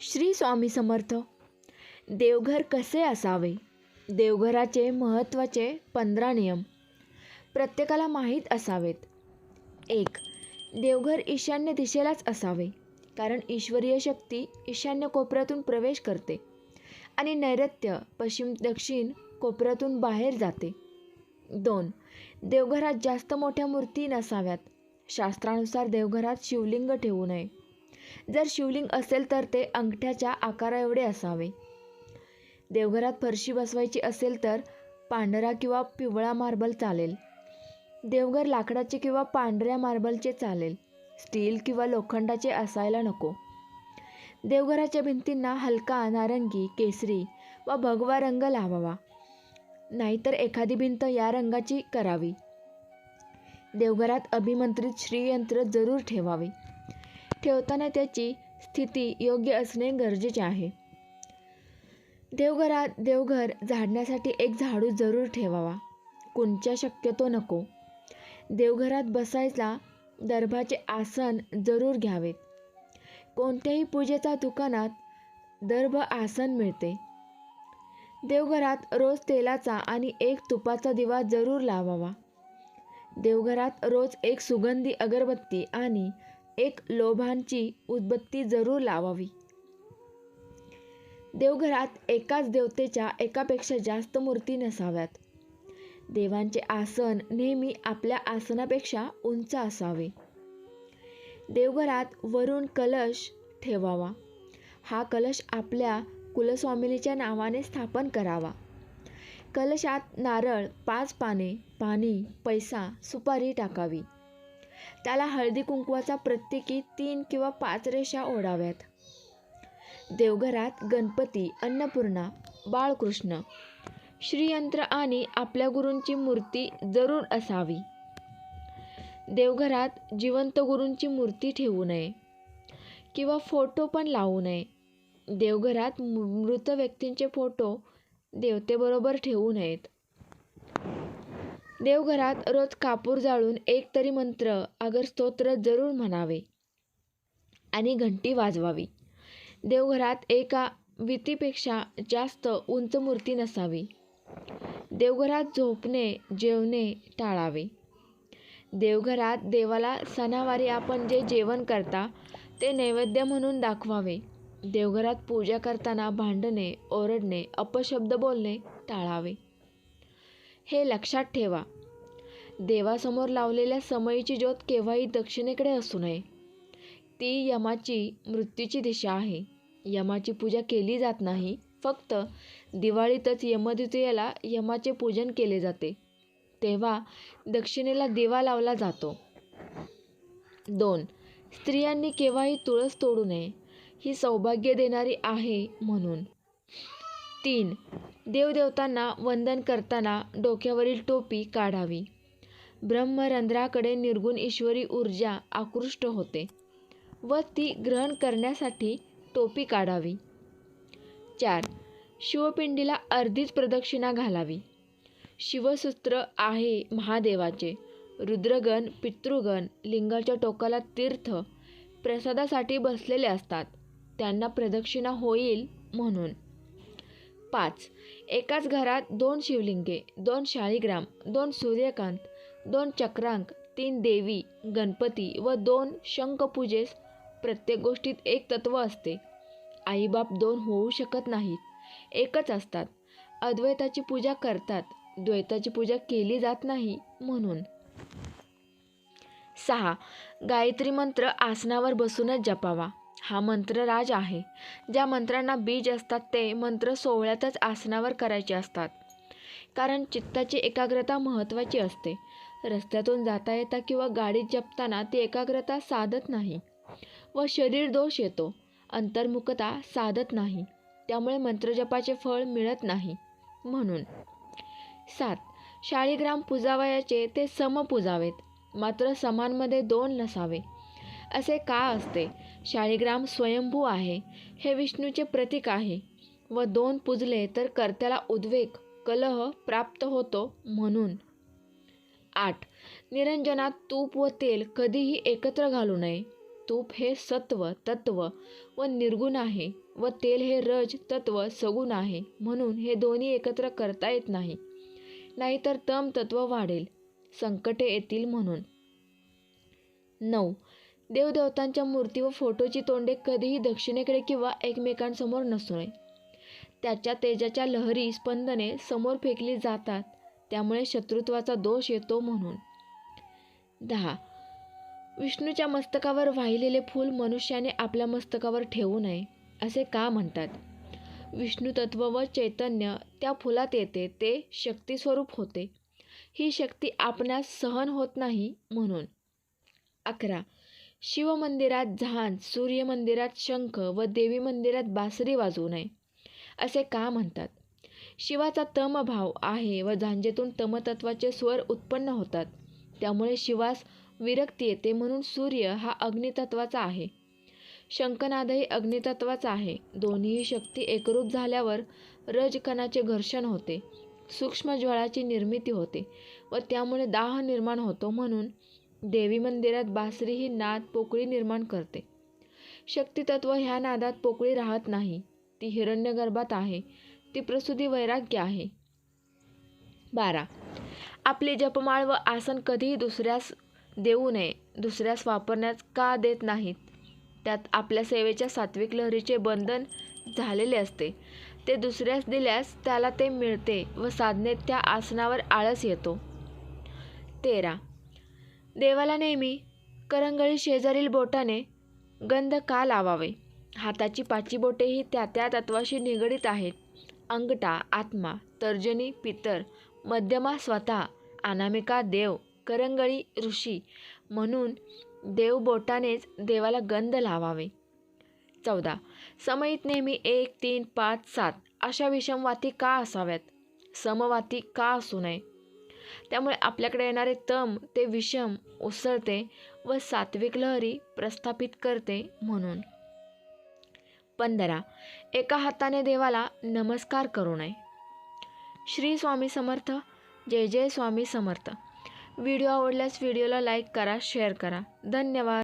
श्री स्वामी समर्थ. देवघर कसे असावे? देवघराचे महत्त्वाचे पंधरा नियम. प्रत्येकाला माहीत असावेत. एक देवघर ईशान्य दिशेलाच असावे कारण ईश्वरीय शक्ती ईशान्य कोपऱ्यातून प्रवेश करते आणि नैऋत्य पश्चिम दक्षिण कोपऱ्यातून बाहेर जाते. दोन देवघरात जास्त मोठ्या मूर्ती नसाव्यात. शास्त्रानुसार देवघरात शिवलिंग ठेवू नये. जर शिवलिंग असेल तर ते अंगठ्याच्या आकाराएवढे असावे. देवघरात फरशी बसवायची असेल तर पांढरा किंवा पिवळा मार्बल चालेल. देवघर लाकडाचे किंवा पांढऱ्या मार्बलचे चालेल. स्टील किंवा लोखंडाचे असायला नको. देवघराच्या भिंतींना हलका नारंगी केसरी व भगवा रंग लावावा. नाहीतर एखादी भिंत या रंगाची करावी. देवघरात अभिमंत्रित श्रीयंत्र जरूर ठेवावे. ठेवताना त्याची स्थिती योग्य असणे गरजेचे आहे. देवघरात देवघर झाडण्यासाठी एक झाडू जरूर ठेवावा. कुंच्या शक्यतो नको. देवघरात बसायला दर्भाचे आसन जरूर घ्यावेत कोणत्याही पूजेच्या दुकानात दर्भ आसन मिळते. देवघरात रोज तेलाचा आणि एक तुपाचा दिवा जरूर लावावा. देवघरात रोज एक सुगंधी अगरबत्ती आणि एक लोभांची उदबत्ती जरूर लावावी. देवघरात एकाच देवतेच्या एकापेक्षा जास्त मूर्ती नसाव्यात. देवांचे आसन नेहमी आपल्या आसनापेक्षा उंच असावे. देवघरात वरून कलश ठेवावा. हा कलश आपल्या कुलस्वामिनीच्या नावाने स्थापन करावा. कलशात नारळ पाच पाने पाणी पैसा सुपारी टाकावी. त्याला हळदी कुंकवाचा प्रत्येकी तीन किंवा पाच रेषा ओढाव्यात. देवघरात गणपती अन्नपूर्णा बाळकृष्ण. श्रीयंत्र आणि आपल्या गुरूंची मूर्ती जरूर असावी. देवघरात जिवंत गुरूंची मूर्ती ठेवू नये किंवा फोटो पण लावू नये. देवघरात मृत व्यक्तींचे फोटो देवतेबरोबर ठेवू नयेत. देवघरात रोज कापूर जाळून एक तरी मंत्र अगर स्तोत्र जरूर म्हणावे. आणि घंटी वाजवावी. देवघरात एका वितीपेक्षा जास्त उंच मूर्ती नसावी. देवघरात झोपणे जेवणे टाळावे. देवघरात देवाला सणावारी आपण जे जेवण करता ते नैवेद्य म्हणून दाखवावे. देवघरात पूजा करताना भांडणे ओरडणे अपशब्द बोलणे टाळावे. हे लक्षात ठेवा. देवासमोर लावलेल्या समयीची ज्योत केव्हाही दक्षिणेकडे असू नये. ती यमाची मृत्यूची दिशा आहे. यमाची पूजा केली जात नाही. फक्त दिवाळीतच यमद्वितीयेला यमाचे पूजन केले जाते. तेव्हा दक्षिणेला दिवा लावला जातो. दोन स्त्रियांनी केव्हाही तुळस तोडू नये. ही सौभाग्य देणारी आहे म्हणून. तीन. देवदेवतांना वंदन करताना डोक्यावरील टोपी काढावी. ब्रह्मरंध्राकडे निर्गुण ईश्वरी ऊर्जा आकृष्ट होते व ती ग्रहण करण्यासाठी टोपी काढावी. चार. शिवपिंडीला अर्धीच प्रदक्षिणा घालावी. शिवसूत्र आहे महादेवाचे. रुद्रगण पितृगण लिंगाच्या टोकाला तीर्थ प्रसादासाठी बसलेले असतात. त्यांना प्रदक्षिणा होईल म्हणून. पाच. एकाच घरात दोन शिवलिंगे दोन शाळीग्राम दोन सूर्यकांत दोन चक्रांक तीन देवी गणपती व दोन शंखपूजेस प्रत्येक गोष्टीत एक तत्व असते. आईबाप दोन होऊ शकत नाहीत. एकच असतात. अद्वैताची पूजा करतात. द्वैताची पूजा केली जात नाही म्हणून. सहा. गायत्री मंत्र आसनावर बसूनच जपावा. हा मंत्र राज आहे. ज्या मंत्रांना बीज असतात ते मंत्र सोहळ्यातच आसनावर करायचे असतात. कारण चित्ताची एकाग्रता महत्त्वाची असते. रस्त्यातून जाता येता किंवा गाडीत जपताना ती एकाग्रता साधत नाही व शरीर दोष येतो. अंतर्मुखता साधत नाही. त्यामुळे मंत्रजपाचे फळ मिळत नाही. म्हणून सात. शाळीग्राम पुजावयाचे ते सम पुजावेत. मात्र समानमध्ये दोन नसावे. असे का असते? शाळीग्राम स्वयंभू आहे. हे विष्णूचे प्रतीक आहे. व दोन पूजले तर कर्त्याला उद्वेग कलह प्राप्त होतो म्हणून. आठ. निरंजनात तूप व तेल कधीही एकत्र घालू नये. तूप हे सत्व तत्व व निर्गुण आहे व तेल हे रज तत्व सगुण आहे म्हणून हे दोन्ही एकत्र करता येत नाही. नाहीतर तम तत्व वाढेल. संकटे येतील म्हणून. नऊ. देवदेवतांच्या मूर्ती व फोटोची तोंडे कधीही दक्षिणेकडे किंवा एकमेकांसमोर नसू नये. त्याच्या तेजाच्या लहरी स्पंदने समोर फेकली जातात. त्यामुळे शत्रुत्वाचा दोष येतो म्हणून. दहा. विष्णूच्या मस्तकावर वाहिलेले फूल मनुष्याने आपल्या मस्तकावर ठेवू नये असे का म्हणतात? विष्णू तत्व व चैतन्य त्या फुलात येते ते शक्तीस्वरूप होते. ही शक्ती आपणास सहन होत नाही म्हणून. अकरा. शिवमंदिरात झांज सूर्य मंदिरात शंख व देवी मंदिरात बासरी वाजवू नये असे का म्हणतात? शिवाचा तमभाव आहे व झांजेतून तमतत्वाचे स्वर उत्पन्न होतात. त्यामुळे शिवास विरक्ती येते म्हणून सूर्य हा अग्नितत्वाचा आहे. शंखनादही अग्नितत्वाचा आहे. दोन्ही शक्ती एकरूप झाल्यावर रजकणाचे घर्षण होते सूक्ष्म ज्वाळाची निर्मिती होते व त्यामुळे दाह निर्माण होतो म्हणून देवी मंदिरात बासरी ही नाद पोकळी निर्माण करते. शक्तितत्व ह्या नादात पोकळी राहत नाही. ती हिरण्यगर्भात आहे. ती प्रसूती वैराग्य आहे. बारा. आपली जपमाळ व आसन कधीही दुसऱ्यास देऊ नये. दुसऱ्यास वापरण्यास का देत नाहीत? त्यात आपल्या सेवेच्या सात्विक लहरीचे बंधन झालेले असते. ते दुसऱ्यास दिल्यास त्याला ते मिळते व साधनेत त्या आसनावर आळस येतो. तेरा. देवाला नेहमी करंगळी शेजारील बोटाने गंध का लावावे? हाताची पाची बोटेही त्या त्या तत्वाशी निगडीत आहेत. अंगठा आत्मा तर्जनी पितर मध्यमा स्वतः अनामिका देव करंगळी ऋषी म्हणून देव बोटानेच देवाला गंध लावावे. चौदा. समयीत नेहमी एक तीन पाच सात अशा विषमवाती का असाव्यात? समवाती का असू नये? त्यामुळे आपल्याकडे येणारे तम ते विषम उसळते व सात्विक लहरी प्रस्थापित करते म्हणून. पंधरा एका हाताने देवाला नमस्कार करू नये. श्री स्वामी समर्थ. जय जय स्वामी समर्थ. व्हिडिओ आवडल्यास व्हिडिओला लाईक करा शेअर करा. धन्यवाद.